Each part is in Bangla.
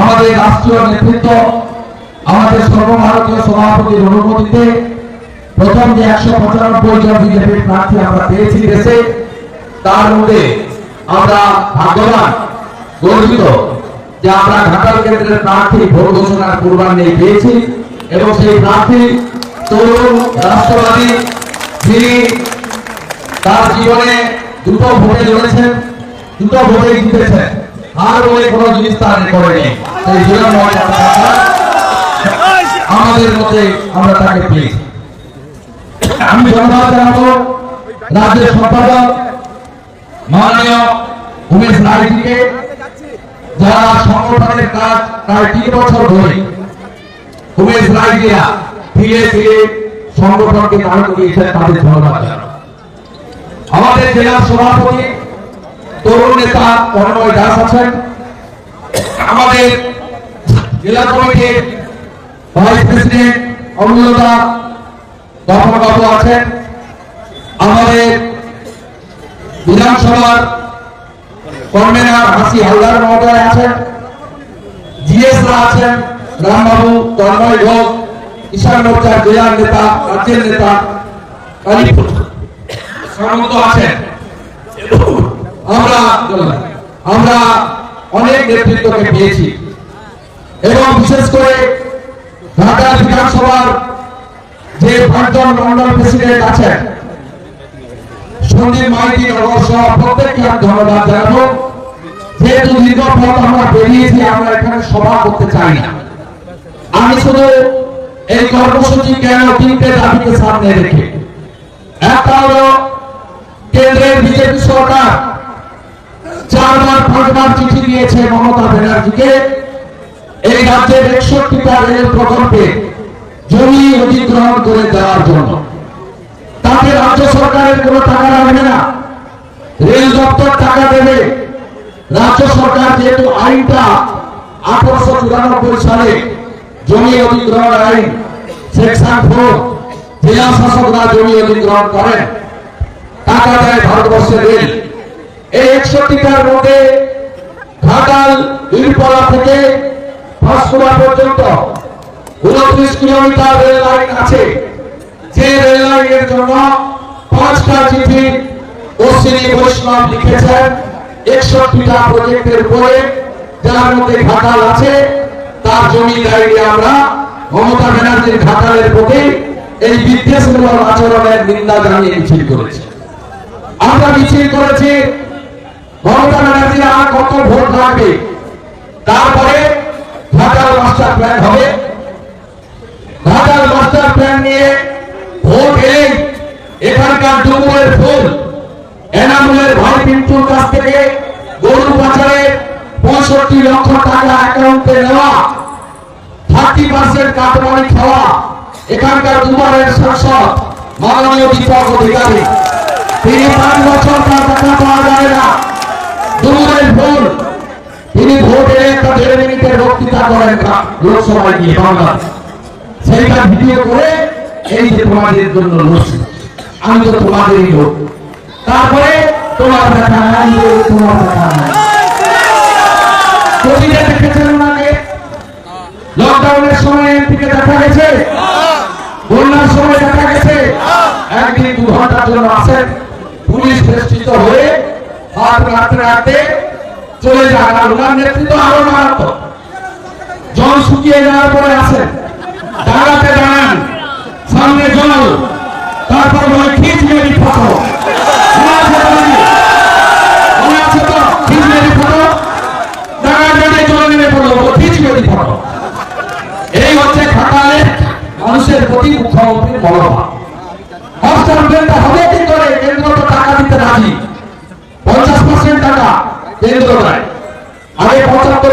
আমাদের রাষ্ট্রীয় নেতৃত্ব, আমাদের সর্বভারতীয় সভাপতির অনুমতিতে প্রথম যে একশো পঁচানব্বই জন বিজেপির প্রার্থী আমরা পেয়েছি দেশে, তার মধ্যে আমরা ভাগ্যবান, গর্বিত যে আমরা ঘাটাল কেন্দ্রের প্রার্থী ভোট ঘোষণার পেয়েছি এবং সেই প্রার্থী তরুণ রাষ্ট্রবাদী তার জীবনে দুটো ভোটে লড়েছেন দুটো ভোটে জিতেছেন আর বলে কোনো জিনিস তার রেকর্ডে নেই সেই জন্য আমাদের মধ্যে আমরা তাকে পেয়েছি আমি ধন্যবাদ জানাব রাজ্যের সম্পাদক মাননীয় উমেশ যারা সংগঠনের কাজ প্রায় তিন বছর ধরে উমেশ সংগঠনকে তাদের ধন্যবাদ আমাদের জেলার সভাপতি তরুণ নেতা অনময় দাস আছেন। আমাদের জেলা কমিটির ভাইস প্রেসিডেন্ট অমূল্যদা বাবু আছেন। আমাদের বিধানসভার কনভেনার হাসি হালদার মহোদয় আছেন। জিএসরা আছেন, রামবাবু, তন্ময় ঘোষ ঈশান মোর্চার জেলার নেতা, রাজ্যের নেতা, কালীপুর সামন্ত আছেন। আমরা আমরা অনেক নেতৃত্বকে পেয়েছি। এবং বিশেষ করে ঢাকা বিধানসভার যে পাঁচজন মন্ডল প্রেসিডেন্ট আছেন, সন্দীপ মাইতি নগর প্রত্যেককে আমি ধন্যবাদ জানাব। যেহেতু দীর্ঘ পথ আমরা বেরিয়েছি আমরা এখানে সভা করতে চাই না। আমি শুধু এই কর্মসূচি কেন তিনটে দাবিকে সামনে রেখে, একটা হলো কেন্দ্রের বিজেপি সরকার চারবার, পাঁচবার চিঠি দিয়েছে মমতা ব্যানার্জিকে। এই রাজ্যের একষট্টিটা রেল প্রকল্পে জমি অধিগ্রহণ করে দেওয়ার জন্য। তাতে রাজ্য সরকারের কোনো টাকা লাগবে না। রেল দপ্তর টাকা দেবে। রাজ্য সরকার যেহেতু আইনটা আঠারোশো চুরানব্বই সালে জমি অধিগ্রহণ আইন সেকশন ফোর, জেলা শাসকরা জমি অধিগ্রহণ করেন। টাকা দেয় ভারতবর্ষের রেল। এই একষট্টিটার মধ্যে ঘাটাল বীরপাড়া থেকে পাঁশকুড়া পর্যন্ত উনত্রিশ কিলোমিটার রেল লাইন আছে। যে রেল লাইনের জন্য পাঁচটা চিঠি অশ্বিনী বৈষ্ণব লিখেছেন। একষট্টিটা প্রজেক্টের উপরে যার মধ্যে ঘাটাল আছে, তার জমি দাঁড়িয়ে আমরা মমতা ব্যানার্জির ঘাটালের প্রতি এই বিদ্বেষমূলক আচরণের নিন্দা জানিয়ে মিছিল করেছি। আমরা মিছিল করেছি মমতা ব্যানার্জি আর কত ভোট লাগবে? তারপরে ঘাটাল মাস্টার প্ল্যান হবে। ঘাটাল মাস্টার প্ল্যান নিয়ে ভোট এলেই এখানকার ডুমুরের ফুল, এনামুলের ভাই পিন্টুর কাছ থেকে গরু পাচারে পঁয়ষট্টি লক্ষ টাকা অ্যাকাউন্টে নেওয়া থার্টি পার্সেন্ট কাটমানি খাওয়া, এখানকার দুবারের সাংসদ, মাননীয় দীপক অধিকারী। তিনি পাঁচ বছর তার টাকা পাওয়া যায় না। দুবারের ভোট। তিনি ভোটে একটা দেড় মিনিটের বক্তৃতা করেন লোকসভায় গিয়ে বাংলা। সেইটা ভিডিও করে এই যে তোমাদের জন্য লড়ছি। আমি তো তোমাদেরই লোক তারপরে তোমার দেখা নাই তোমার দেখা নাই। কোভিডে দেখেছেন লকডাউনের সময় এমপিকে দেখা গেছে? বন্যার সময় দেখা গেছে? একদিন দু ঘণ্টার জন্য আসেন। পুলিশ হয়ে চলে যান আর জল শুকিয়ে যাওয়ার পরে আসেন। দাঁড়াতে দাঁড়ান। সামনে জল। তারপর বলে খিচ মেরি ফটো মনে আছে তো নাকি? মনে আছে তো খিচ মেরি ফটো দাঁড়া বেঁধে জল নেমে পড়ল বলে খিচ মেরি ফটো এই হচ্ছে খাটালে মানুষের প্রতি মুখ্যমন্ত্রীর মনোভাব হস্টার ট্রেনটা হবে কি করে কেন্দ্র তো টাকা দিতে রাজি পঞ্চাশ পার্সেন্ট টাকা কেন্দ্র দেয় আগে পঁচাত্তর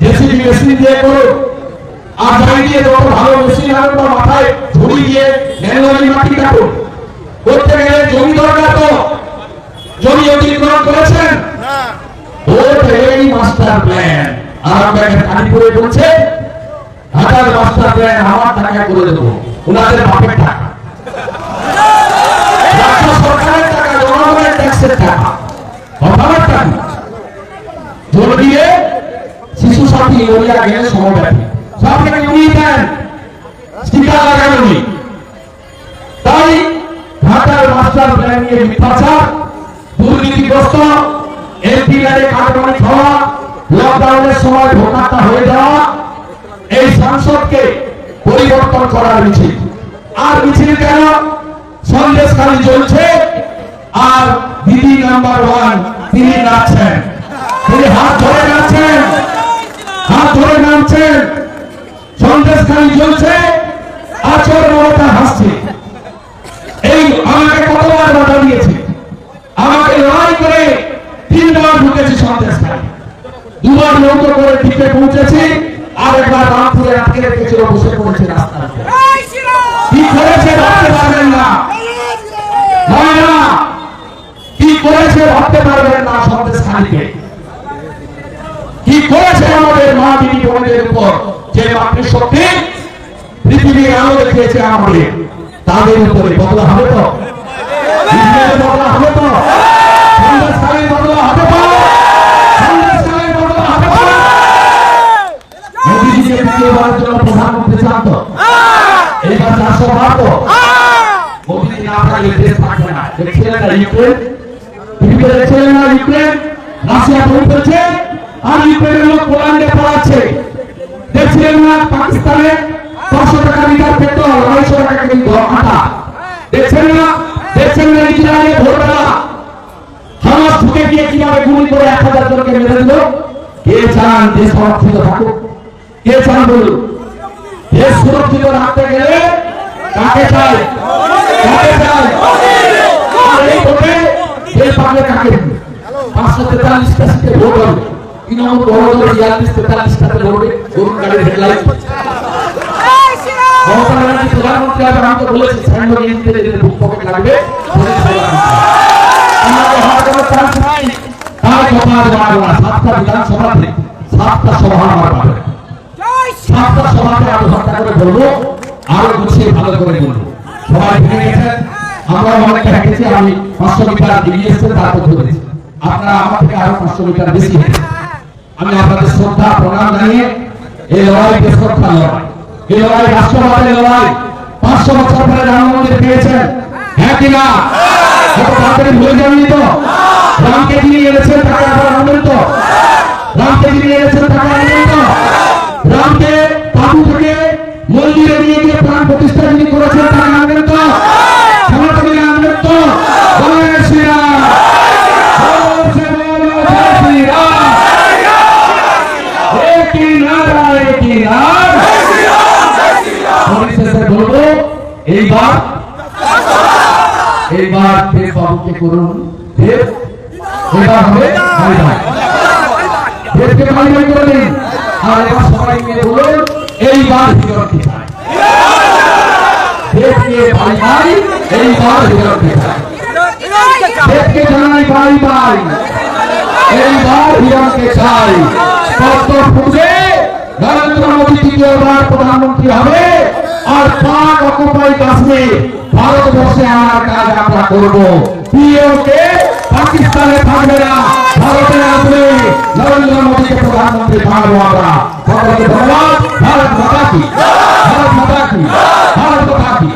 জেসিবি মেশিন দিয়ে করুন। আর যাই দিয়ে যত ভালো মেশিন আনুন বা মাথায় ঝুড়ি দিয়ে ম্যানুয়ালি মাটি কাটুন। করতে গেলে জমি দরকার তো। জমি অধিগ্রহণ করেছেন? ভোট এই মাস্টার প্ল্যান আর এখানে কালীপুরে বলছে ঢাকার মাস্টার প্ল্যান আমার টাকা করে দেবো। ওনাদের বাপের টাকা। সরকারের টাকা জনগণের ট্যাক্সের টাকা। টাকা জোর দিয়ে সাথী ইউরিয়া গেলে সমব্যাপী সব থেকে উনি দেন স্টিকার লাগান উনি তাই ঢাকার মাস্টার প্ল্যান নিয়ে মিথ্যাচার, দুর্নীতিগ্রস্ত লাইনে কাটমানি খাওয়া লকডাউনের সময় ভোটারটা হয়ে যাওয়া, এই সংসদকে পরিবর্তন করার মিছিল। আর মিছিল কেন? সন্দেশ খালি চলছে আর দিদি নাম্বার ওয়ান, তিনি নাচছেন। তিনি হাত ধরে নাচছেন। হাত ধরে নামছেন। সন্দেশ খালি চলছে আচর মমতা হাসছে। এই আমাকে কতবার বাধা দিয়েছে? আমাকে লড়াই করে তিনবার ঢুকেছি সন্দেশ খালি দুবার নৌকো করে দ্বীপে পৌঁছেছি আর একবার রামপুরে আটকে রেখেছিল বসে পড়েছে রাস্তার কি করেছে ভাবতে পারবেন না। হয় না কি করেছে ভাবতে পারবেন না সন্দেশ খালিকে কি করেছে আমাদের মা দিদি উপর যে মাতৃশক্তি পৃথিবীর আলো দেখিয়েছে আমাদের, তাদের উপরে বদলা হবে তো? বদলা হবে তো? প্রধানমন্ত্রী চান এইবার চারশো বার তো? মোদীজি না থাকলে থাকবে না। দেখছিলেন ইউক্রেন? ইউক্রেন? রাশিয়া করছে, আর ইউক্রেনের লোক পোল্যান্ডে পড়াচ্ছে দেখছিলেন না, পাকিস্তানে পাঁচশো টাকা লিটার পেট্রোল, আড়াইশো টাকা কিন্তু আটা। দেখছেন না? দেখছেন না ইসরায়েলে ভোরবেলা? হামাস ঢুকে গিয়ে কীভাবে গুলি করে এক হাজার জনকে মেরে দিল? কে চান দেশ সংরক্ষিত থাকুক? কে চান বলুন? দেশ সুরক্ষিত রাখতে গেলে কাকে চাই কাকে চাই পাঁচশো তেতাল্লিশটা সিটে ভোট হবে। তৃণমূল বড় দল বিয়াল্লিশ তেতাল্লিশটাতে লড়বে গরুর গাড়ির হেডলাইট। মমতা ব্যানার্জি প্রধানমন্ত্রী হবে আমি তো বলেছি নিয়ে নিতে যেতে বুক পকেট লাগবে ভোটে ছেড়ে দিতে। আমাকে হওয়ার কোনো চান্স নাই। তাই কথা আজ মারবো না। সাতটা বিধানসভাতে সাতটা সভা আমার পাবে সাতটা সভাতে আরও ঘণ্টা করে বলব আরও গুছিয়ে ভালো করে বলব। সবাই ভেঙে গেছেন আমরা অনেকটা হেঁটেছি আমি পাঁচশো মিটার এগিয়ে এসেছে তারপর ধরেছি আপনারা আমার থেকে আরও পাঁচশো মিটার বেশি আমি আপনাদের শ্রদ্ধা প্রণাম জানিয়ে এই লড়াইকে শ্রদ্ধা লড়াই এই লড়াই রাষ্ট্রবাদের লড়াই পাঁচশো বছর পরে রাম মন্দির পেয়েছেন। হ্যাঁ কিনা ভুলে যাননি তো? রামকে যিনি এনেছেন বলব, এইবার এইবার দেব বাবুকে করুন। দেব এবার হবে দেবকে ভাই ভাই করে দিন। আর এবার সবাই মিলে বলুন, এইবার হিরণকে চাই দেবকে ভাই ভাই এইবার হিরণকে চাই দেবকে জানাই ভাই ভাই এইবার হিরণকে চাই পদ্ম ফুটবে নরেন্দ্র মোদী দ্বিতীয়বার প্রধানমন্ত্রী হবে। আর পাক অকুপাই কাশ্মীর, ভারতবর্ষে আনার কাজ আমরা করব। পিওকে পাকিস্তানে থাকবে না ভারতে আসবে নরেন্দ্র মোদীকে প্রধানমন্ত্রী বানাবো আমরা। সকলকে ধন্যবাদ। ভারত মাতা কি? ভারত মাতা কি? ভারত মাতা কি?